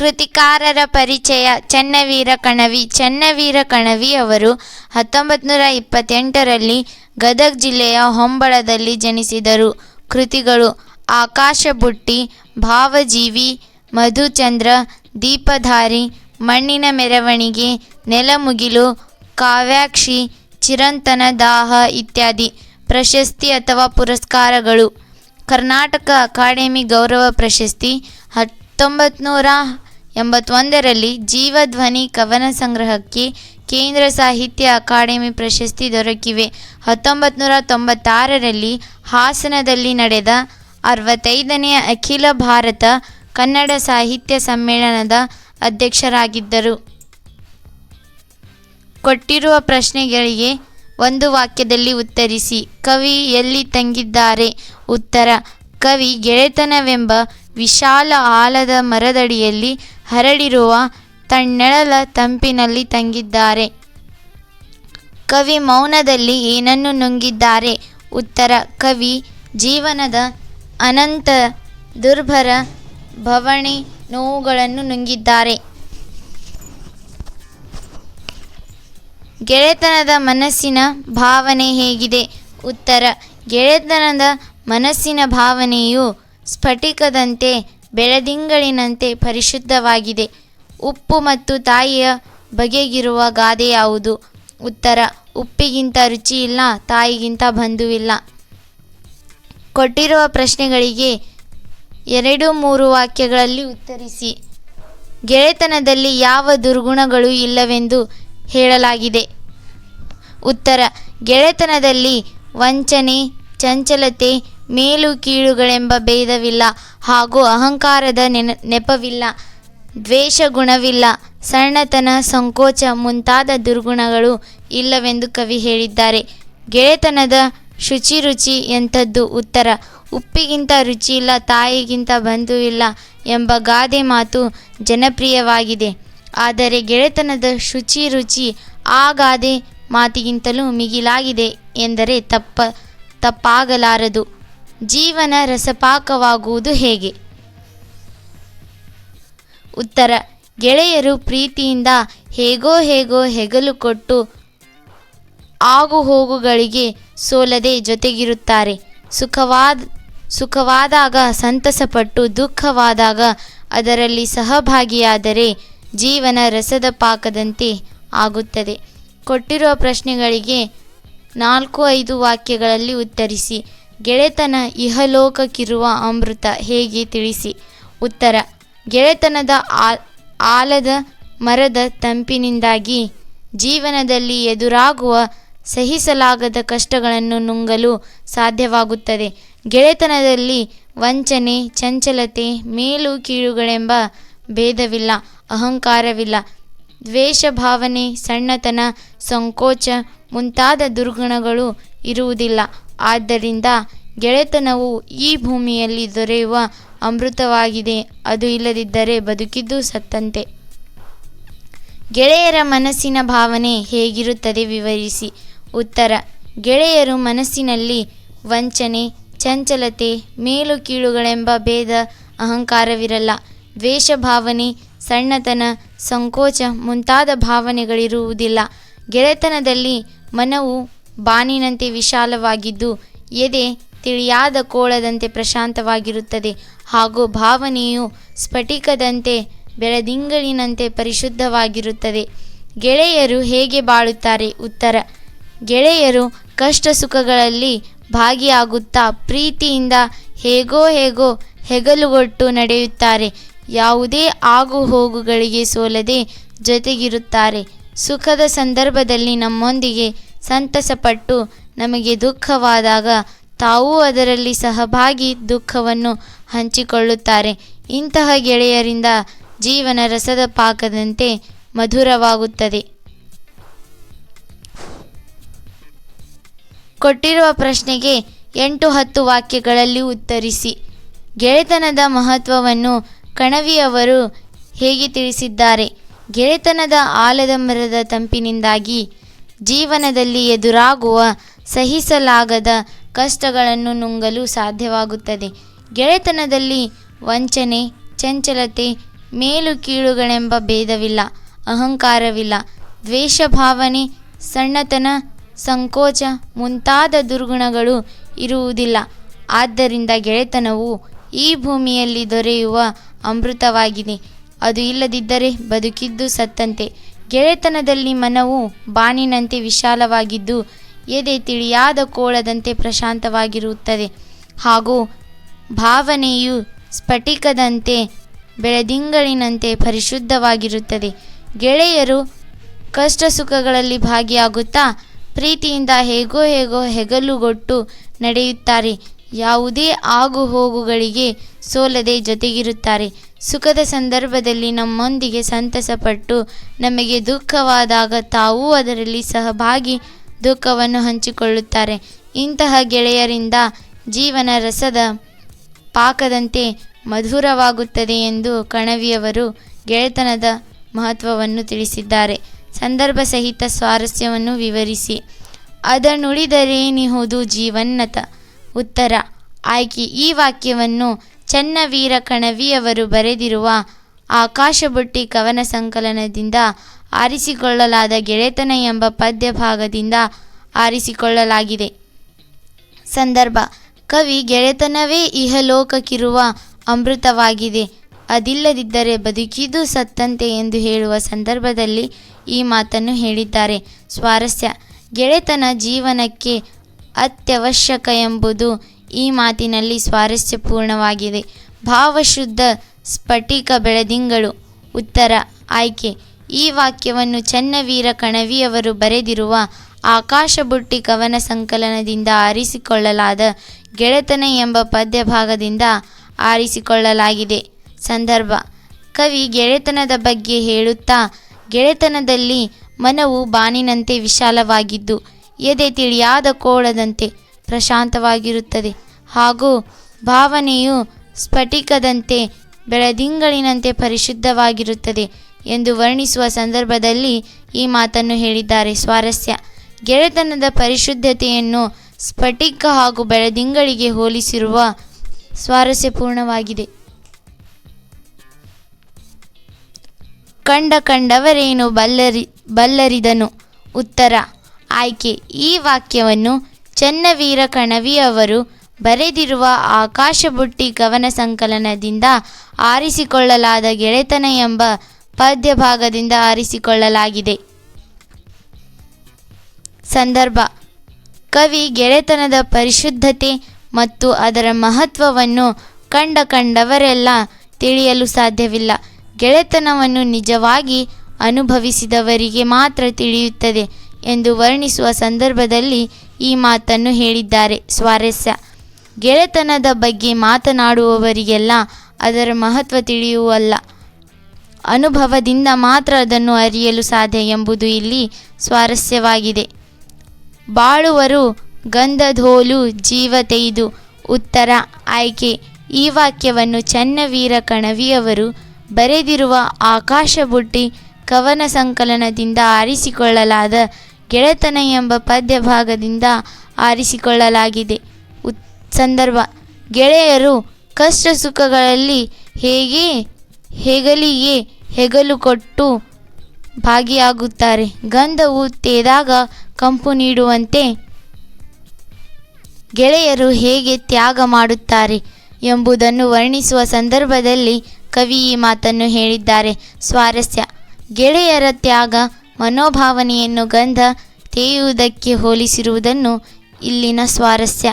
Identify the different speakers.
Speaker 1: ಕೃತಿಕಾರರ ಪರಿಚಯ ಚೆನ್ನವೀರ ಕಣವಿ. ಚನ್ನವೀರ ಕಣವಿ ಅವರು ಹತ್ತೊಂಬತ್ತು ನೂರ ಇಪ್ಪತ್ತೆಂಟರಲ್ಲಿ ಗದಗ ಜಿಲ್ಲೆಯ ಹೊಂಬಳದಲ್ಲಿ ಜನಿಸಿದರು. ಕೃತಿಗಳು ಆಕಾಶಬುಟ್ಟಿ, ಭಾವಜೀವಿ, ಮಧುಚಂದ್ರ, ದೀಪಧಾರಿ, ಮಣ್ಣಿನ ಮೆರವಣಿಗೆ, ನೆಲಮುಗಿಲು, ಕಾವ್ಯಾಕ್ಷಿ, ಚಿರಂತನ ದಾಹ ಇತ್ಯಾದಿ ಪ್ರಶಸ್ತಿ ಅಥವಾ ಪುರಸ್ಕಾರಗಳು. ಕರ್ನಾಟಕ ಅಕಾಡೆಮಿ ಗೌರವ ಪ್ರಶಸ್ತಿ ಹತ್ತೊಂಬತ್ತು ನೂರ ಎಂಬತ್ತೊಂದರಲ್ಲಿ ಜೀವಧ್ವನಿ ಕವನ ಸಂಗ್ರಹಕ್ಕೆ ಕೇಂದ್ರ ಸಾಹಿತ್ಯ ಅಕಾಡೆಮಿ ಪ್ರಶಸ್ತಿ ದೊರಕಿವೆ. ಹತ್ತೊಂಬತ್ತು ನೂರ ತೊಂಬತ್ತಾರರಲ್ಲಿ ಹಾಸನದಲ್ಲಿ ನಡೆದ ಅರವತ್ತೈದನೆಯ ಅಖಿಲ ಭಾರತ ಕನ್ನಡ ಸಾಹಿತ್ಯ ಸಮ್ಮೇಳನದ ಅಧ್ಯಕ್ಷರಾಗಿದ್ದರು. ಕೊಟ್ಟಿರುವ ಪ್ರಶ್ನೆಗಳಿಗೆ ಒಂದು ವಾಕ್ಯದಲ್ಲಿ ಉತ್ತರಿಸಿ, ಕವಿ ಎಲ್ಲಿ ತಂಗಿದ್ದಾರೆ? ಉತ್ತರ, ಕವಿ ಗೆಳೆತನವೆಂಬ ವಿಶಾಲ ಆಲದ ಮರದಡಿಯಲ್ಲಿ ಹರಡಿರುವ ತಣ್ಣೆಳಲ ತಂಪಿನಲ್ಲಿ ತಂಗಿದ್ದಾರೆ. ಕವಿ ಮೌನದಲ್ಲಿ ಏನನ್ನು ನುಂಗಿದ್ದಾರೆ? ಉತ್ತರ, ಕವಿ ಜೀವನದ ಅನಂತ ದುರ್ಭರ ಭವಣಿ ನೋವುಗಳನ್ನು ನುಂಗಿದ್ದಾರೆ. ಗೆಳೆತನದ ಮನಸ್ಸಿನ ಭಾವನೆ ಹೇಗಿದೆ? ಉತ್ತರ, ಗೆಳೆತನದ ಮನಸ್ಸಿನ ಭಾವನೆಯು ಸ್ಫಟಿಕದಂತೆ ಬೆಳದಿಂಗಳಿನಂತೆ ಪರಿಶುದ್ಧವಾಗಿದೆ. ಉಪ್ಪು ಮತ್ತು ತಾಯಿಯ ಬಗೆಗಿರುವ ಗಾದೆ ಯಾವುದು? ಉತ್ತರ, ಉಪ್ಪಿಗಿಂತ ರುಚಿಯಿಲ್ಲ ತಾಯಿಗಿಂತ ಬಂಧುವಿಲ್ಲ. ಕೊಟ್ಟಿರುವ ಪ್ರಶ್ನೆಗಳಿಗೆ ಎರಡು ಮೂರು ವಾಕ್ಯಗಳಲ್ಲಿ ಉತ್ತರಿಸಿ. ಗೆಳೆತನದಲ್ಲಿ ಯಾವ ದುರ್ಗುಣಗಳು ಇಲ್ಲವೆಂದು ಹೇಳಲಾಗಿದೆ. ಉತ್ತರ, ಗೆಳೆತನದಲ್ಲಿ ವಂಚನೆ, ಚಂಚಲತೆ ಮೇಲು ಕೀಳುಗಳೆಂಬ ಭೇದವಿಲ್ಲ ಹಾಗೂ ಅಹಂಕಾರದ ನೆನ, ನೆಪವಿಲ್ಲ ದ್ವೇಷ ಗುಣವಿಲ್ಲ ಸಣ್ಣತನ, ಸಂಕೋಚ ಮುಂತಾದ ದುರ್ಗುಣಗಳು ಇಲ್ಲವೆಂದು ಕವಿ ಹೇಳಿದ್ದಾರೆ. ಗೆಳೆತನದ ಶುಚಿ ರುಚಿ ಎಂಥದ್ದು ಉತ್ತರ? ಉಪ್ಪಿಗಿಂತ ರುಚಿ ಇಲ್ಲ, ತಾಯಿಗಿಂತ ಬಂಧು ಇಲ್ಲ ಎಂಬ ಗಾದೆ ಮಾತು ಜನಪ್ರಿಯವಾಗಿದೆ. ಆದರೆ ಗೆಳೆತನದ ಶುಚಿ ರುಚಿ ಆ ಗಾದೆ ಮಾತಿಗಿಂತಲೂ ಮಿಗಿಲಾಗಿದೆ ಎಂದರೆ ತಪ್ಪ, ತಪ್ಪಾಗಲಾರದು. ಜೀವನ ರಸಪಾಕವಾಗುವುದು ಹೇಗೆ? ಉತ್ತರ, ಗೆಳೆಯರು ಪ್ರೀತಿಯಿಂದ ಹೇಗೋ ಹೇಗೋ ಹೆಗಲು ಕೊಟ್ಟು ಆಗು ಹೋಗುಗಳಿಗೆ ಸೋಲದೆ ಜೊತೆಗಿರುತ್ತಾರೆ. ಸುಖವಾದ, ಸುಖವಾದಾಗ ಸಂತಸಪಟ್ಟು ದುಃಖವಾದಾಗ ಅದರಲ್ಲಿ ಸಹಭಾಗಿಯಾದರೆ ಜೀವನ ರಸದ ಪಾಕದಂತೆ ಆಗುತ್ತದೆ. ಕೊಟ್ಟಿರುವ ಪ್ರಶ್ನೆಗಳಿಗೆ ನಾಲ್ಕು ಐದು ವಾಕ್ಯಗಳಲ್ಲಿ ಉತ್ತರಿಸಿ. ಗೆಳೆತನ ಇಹಲೋಕಕ್ಕಿರುವ ಅಮೃತ ಹೇಗೆ ತಿಳಿಸಿ? ಉತ್ತರ, ಗೆಳೆತನದ ಆಲದ ಮರದ ತಂಪಿನಿಂದಾಗಿ ಜೀವನದಲ್ಲಿ ಎದುರಾಗುವ ಸಹಿಸಲಾಗದ ಕಷ್ಟಗಳನ್ನು ನುಂಗಲು ಸಾಧ್ಯವಾಗುತ್ತದೆ. ಗೆಳೆತನದಲ್ಲಿ ವಂಚನೆ, ಚಂಚಲತೆ, ಮೇಲು ಕೀಳುಗಳೆಂಬ ಭೇದವಿಲ್ಲ, ಅಹಂಕಾರವಿಲ್ಲ. ದ್ವೇಷ ಭಾವನೆ ಸಣ್ಣತನ, ಸಂಕೋಚ ಮುಂತಾದ ದುರ್ಗುಣಗಳು ಇರುವುದಿಲ್ಲ. ಆದ್ದರಿಂದ ಗೆಳೆತನವು ಈ ಭೂಮಿಯಲ್ಲಿ ದೊರೆಯುವ ಅಮೃತವಾಗಿದೆ, ಅದು ಇಲ್ಲದಿದ್ದರೆ ಬದುಕಿದ್ದು ಸತ್ತಂತೆ. ಗೆಳೆಯರ ಮನಸ್ಸಿನ ಭಾವನೆ ಹೇಗಿರುತ್ತದೆ ವಿವರಿಸಿ. ಉತ್ತರ, ಗೆಳೆಯರು ಮನಸ್ಸಿನಲ್ಲಿ ವಂಚನೆ, ಚಂಚಲತೆ ಮೇಲು ಕೀಳುಗಳೆಂಬ ಭೇದ ಅಹಂಕಾರವಿರಲ್ಲ. ದ್ವೇಷ ಭಾವನೆ ಸಣ್ಣತನ, ಸಂಕೋಚ ಮುಂತಾದ ಭಾವನೆಗಳಿರುವುದಿಲ್ಲ. ಗೆಳೆತನದಲ್ಲಿ ಮನವು ಬಾನಿನಂತೆ ವಿಶಾಲವಾಗಿದ್ದು, ಎದೆ ತಿಳಿಯಾದ ಕೋಳದಂತೆ ಪ್ರಶಾಂತವಾಗಿರುತ್ತದೆ. ಹಾಗೂ ಭಾವನೆಯು ಸ್ಫಟಿಕದಂತೆ ಬೆಳದಿಂಗಳಿನಂತೆ ಪರಿಶುದ್ಧವಾಗಿರುತ್ತದೆ. ಗೆಳೆಯರು ಹೇಗೆ ಬಾಳುತ್ತಾರೆ? ಉತ್ತರ. ಗೆಳೆಯರು ಕಷ್ಟ ಸುಖಗಳಲ್ಲಿ ಭಾಗಿಯಾಗುತ್ತಾ ಪ್ರೀತಿಯಿಂದ ಹೇಗೋ ಹೇಗೋ ಹೆಗಲುಗೊಟ್ಟು ನಡೆಯುತ್ತಾರೆ. ಯಾವುದೇ ಆಗು ಹೋಗುಗಳಿಗೆ ಸೋಲದೆ ಜೊತೆಗಿರುತ್ತಾರೆ. ಸುಖದ ಸಂದರ್ಭದಲ್ಲಿ ನಮ್ಮೊಂದಿಗೆ ಸಂತಸಪಟ್ಟು ನಮಗೆ ದುಃಖವಾದಾಗ ತಾವೂ ಅದರಲ್ಲಿ ಸಹಭಾಗಿ ದುಃಖವನ್ನು ಹಂಚಿಕೊಳ್ಳುತ್ತಾರೆ. ಇಂತಹ ಗೆಳೆಯರಿಂದ ಜೀವನ ರಸದ ಪಾಕದಂತೆ ಮಧುರವಾಗುತ್ತದೆ. ಕೊಟ್ಟಿರುವ ಪ್ರಶ್ನೆಗೆ ಎಂಟು ಹತ್ತು ವಾಕ್ಯಗಳಲ್ಲಿ ಉತ್ತರಿಸಿ. ಗೆಳೆತನದ ಮಹತ್ವವನ್ನು ಕಣವಿಯವರು ಹೇಗೆ ತಿಳಿಸಿದ್ದಾರೆ? ಗೆಳೆತನದ ಆಲದ ಮರದ ತಂಪಿನಿಂದಾಗಿ ಜೀವನದಲ್ಲಿ ಎದುರಾಗುವ ಸಹಿಸಲಾಗದ ಕಷ್ಟಗಳನ್ನು ನುಂಗಲು ಸಾಧ್ಯವಾಗುತ್ತದೆ. ಗೆಳೆತನದಲ್ಲಿ ವಂಚನೆ, ಚಂಚಲತೆ, ಮೇಲು ಕೀಳುಗಳೆಂಬ ಭೇದವಿಲ್ಲ, ಅಹಂಕಾರವಿಲ್ಲ. ದ್ವೇಷ ಭಾವನೆ ಸಣ್ಣತನ, ಸಂಕೋಚ ಮುಂತಾದ ದುರ್ಗುಣಗಳು ಇರುವುದಿಲ್ಲ. ಆದ್ದರಿಂದ ಗೆಳೆತನವು ಈ ಭೂಮಿಯಲ್ಲಿ ದೊರೆಯುವ ಅಮೃತವಾಗಿದೆ. ಅದು ಇಲ್ಲದಿದ್ದರೆ ಬದುಕಿದ್ದು ಸತ್ತಂತೆ. ಗೆಳೆತನದಲ್ಲಿ ಮನವು ಬಾನಿನಂತೆ ವಿಶಾಲವಾಗಿದ್ದು, ಎದೆ ತಿಳಿಯಾದ ಕೋಳದಂತೆ ಪ್ರಶಾಂತವಾಗಿರುತ್ತದೆ. ಹಾಗೂ ಭಾವನೆಯು ಸ್ಫಟಿಕದಂತೆ ಬೆಳದಿಂಗಳಿನಂತೆ ಪರಿಶುದ್ಧವಾಗಿರುತ್ತದೆ. ಗೆಳೆಯರು ಕಷ್ಟ ಸುಖಗಳಲ್ಲಿ ಭಾಗಿಯಾಗುತ್ತಾ, ಪ್ರೀತಿಯಿಂದ ಹೇಗೋ ಹೇಗೋ ಹೆಗಲುಗೊಟ್ಟು ನಡೆಯುತ್ತಾರೆ. ಯಾವುದೇ ಆಗು ಹೋಗುಗಳಿಗೆ ಸೋಲದೆ ಜೊತೆಗಿರುತ್ತಾರೆ. ಸುಖದ ಸಂದರ್ಭದಲ್ಲಿ ನಮ್ಮೊಂದಿಗೆ ಸಂತಸಪಟ್ಟು ನಮಗೆ ದುಃಖವಾದಾಗ ತಾವೂ ಅದರಲ್ಲಿ ಸಹಭಾಗಿ ದುಃಖವನ್ನು ಹಂಚಿಕೊಳ್ಳುತ್ತಾರೆ. ಇಂತಹ ಗೆಳೆಯರಿಂದ ಜೀವನ ರಸದ ಪಾಕದಂತೆ ಮಧುರವಾಗುತ್ತದೆ ಎಂದು ಕಣವಿಯವರು ಗೆಳೆತನದ ಮಹತ್ವವನ್ನು ತಿಳಿಸಿದ್ದಾರೆ. ಸಂದರ್ಭ ಸಹಿತ ಸ್ವಾರಸ್ಯವನ್ನು ವಿವರಿಸಿ. ಅದನ್ನುಳಿದರೇನಿಹುದು ಜೀವನ್ನತ? ಉತ್ತರ. ಆಯ್ಕೆ ಈ ವಾಕ್ಯವನ್ನು ಚನ್ನವೀರ ಕಣವಿಯವರು ಬರೆದಿರುವ ಆಕಾಶಬುಟ್ಟಿ ಕವನ ಸಂಕಲನದಿಂದ ಆರಿಸಿಕೊಳ್ಳಲಾದ ಗೆಳೆತನ ಎಂಬ ಪದ್ಯ ಭಾಗದಿಂದ ಆರಿಸಿಕೊಳ್ಳಲಾಗಿದೆ. ಸಂದರ್ಭ. ಕವಿ, ಗೆಳೆತನವೇ ಇಹಲೋಕಕ್ಕಿರುವ ಅಮೃತವಾಗಿದೆ. ಅದಿಲ್ಲದಿದ್ದರೆ ಬದುಕಿದು ಸತ್ತಂತೆ ಎಂದು ಹೇಳುವ ಸಂದರ್ಭದಲ್ಲಿ ಈ ಮಾತನ್ನು ಹೇಳಿದ್ದಾರೆ. ಸ್ವಾರಸ್ಯ. ಗೆಳೆತನ ಜೀವನಕ್ಕೆ ಅತ್ಯವಶ್ಯಕ ಎಂಬುದು ಈ ಮಾತಿನಲ್ಲಿ ಸ್ವಾರಸ್ಯಪೂರ್ಣವಾಗಿದೆ. ಭಾವಶುದ್ಧ ಸ್ಫಟಿಕ ಬೆಳದಿಂಗಳು. ಉತ್ತರ, ಆಯ್ಕೆ. ಈ ವಾಕ್ಯವನ್ನು ಚನ್ನವೀರ ಕಣವಿಯವರು ಬರೆದಿರುವ ಆಕಾಶಬುಟ್ಟಿ ಕವನ ಸಂಕಲನದಿಂದ ಆರಿಸಿಕೊಳ್ಳಲಾದ ಗೆಳೆತನ ಎಂಬ ಪದ್ಯ ಭಾಗದಿಂದ ಆರಿಸಿಕೊಳ್ಳಲಾಗಿದೆ. ಸಂದರ್ಭ, ಕವಿ ಗೆಳೆತನದ ಬಗ್ಗೆ ಹೇಳುತ್ತಾ, ಗೆಳೆತನದಲ್ಲಿ ಮನವು ಬಾನಿನಂತೆ ವಿಶಾಲವಾಗಿದ್ದು ಎದೆ ತಿಳಿಯಾದ ಕೋಳದಂತೆ ಪ್ರಶಾಂತವಾಗಿರುತ್ತದೆ. ಹಾಗೂ ಭಾವನೆಯು ಸ್ಫಟಿಕದಂತೆ ಬೆಳದಿಂಗಳಿನಂತೆ ಪರಿಶುದ್ಧವಾಗಿರುತ್ತದೆ ಎಂದು ವರ್ಣಿಸುವ ಸಂದರ್ಭದಲ್ಲಿ ಈ ಮಾತನ್ನು ಹೇಳಿದ್ದಾರೆ. ಸ್ವಾರಸ್ಯ. ಗೆಳೆತನದ ಪರಿಶುದ್ಧತೆಯನ್ನು ಸ್ಫಟಿಕ ಹಾಗೂ ಬೆಳದಿಂಗಳಿಗೆ ಹೋಲಿಸಿರುವ ಸ್ವಾರಸ್ಯಪೂರ್ಣವಾಗಿದೆ ಕಂಡ ಕಂಡವರೇನು ಬಲ್ಲರಿ, ಬಲ್ಲರಿದನು? ಉತ್ತರ. ಆಯ್ಕೆ. ಈ ವಾಕ್ಯವನ್ನು ಚನ್ನವೀರ ಕಣವಿಯವರು ಬರೆದಿರುವ ಆಕಾಶಬುಟ್ಟಿ ಕವನ ಸಂಕಲನದಿಂದ ಆರಿಸಿಕೊಳ್ಳಲಾದ ಗೆಳೆತನ ಎಂಬ ಪದ್ಯ ಭಾಗದಿಂದ ಆರಿಸಿಕೊಳ್ಳಲಾಗಿದೆ. ಸಂದರ್ಭ. ಕವಿ ಗೆಳೆತನದ ಪರಿಶುದ್ಧತೆ ಮತ್ತು ಅದರ ಮಹತ್ವವನ್ನು ಕಂಡ ಕಂಡವರೆಲ್ಲ ತಿಳಿಯಲು ಸಾಧ್ಯವಿಲ್ಲ. ಗೆಳೆತನವನ್ನು ನಿಜವಾಗಿ ಅನುಭವಿಸಿದವರಿಗೆ ಮಾತ್ರ ತಿಳಿಯುತ್ತದೆ. ಎಂದು ವರ್ಣಿಸುವ ಸಂದರ್ಭದಲ್ಲಿ ಈ ಮಾತನ್ನು ಹೇಳಿದ್ದಾರೆ. ಸ್ವಾರಸ್ಯ. ಗೆಳೆತನದ ಬಗ್ಗೆ ಮಾತನಾಡುವವರಿಗೆಲ್ಲ ಅದರ ಮಹತ್ವ ತಿಳಿಯುವಲ್ಲ. ಅನುಭವದಿಂದ ಮಾತ್ರ ಅದನ್ನು ಅರಿಯಲು ಸಾಧ್ಯ ಎಂಬುದು ಇಲ್ಲಿ ಸ್ವಾರಸ್ಯವಾಗಿದೆ. ಬಾಳುವರು ಗಂಧಧೋಲು ಜೀವತೆಯ್ದು ಉತ್ತರ, ಆಯ್ಕೆ, ಈ ವಾಕ್ಯವನ್ನು ಚನ್ನವೀರ ಕಣವಿಯವರು ಬರೆದಿರುವ ಆಕಾಶಬುಟ್ಟಿ ಕವನ ಸಂಕಲನದಿಂದ ಆರಿಸಿಕೊಳ್ಳಲಾದ ಗೆಳೆತನ ಎಂಬ ಪದ್ಯ ಭಾಗದಿಂದ ಆರಿಸಿಕೊಳ್ಳಲಾಗಿದೆ. ಉತ್, ಸಂದರ್ಭ, ಗೆಳೆಯರು ಕಷ್ಟ ಸುಖಗಳಲ್ಲಿ ಹೇಗೆ ಹೆಗಲಿಗೆ ಹೆಗಲು ಕೊಟ್ಟು ಭಾಗಿಯಾಗುತ್ತಾರೆ. ಗಂಧವು ತೇದಾಗ ಕಂಪು ನೀಡುವಂತೆ ಗೆಳೆಯರು ಹೇಗೆ ತ್ಯಾಗ ಮಾಡುತ್ತಾರೆ ಎಂಬುದನ್ನು ವರ್ಣಿಸುವ ಸಂದರ್ಭದಲ್ಲಿ ಕವಿ ಈ ಮಾತನ್ನು ಹೇಳಿದ್ದಾರೆ. ಸ್ವಾರಸ್ಯ, ಗೆಳೆಯರ ತ್ಯಾಗ ಮನೋಭಾವನೆಯನ್ನು ಗಂಧ ತೇಯುವುದಕ್ಕೆ ಹೋಲಿಸಿರುವುದನ್ನು ಇಲ್ಲಿನ ಸ್ವಾರಸ್ಯ.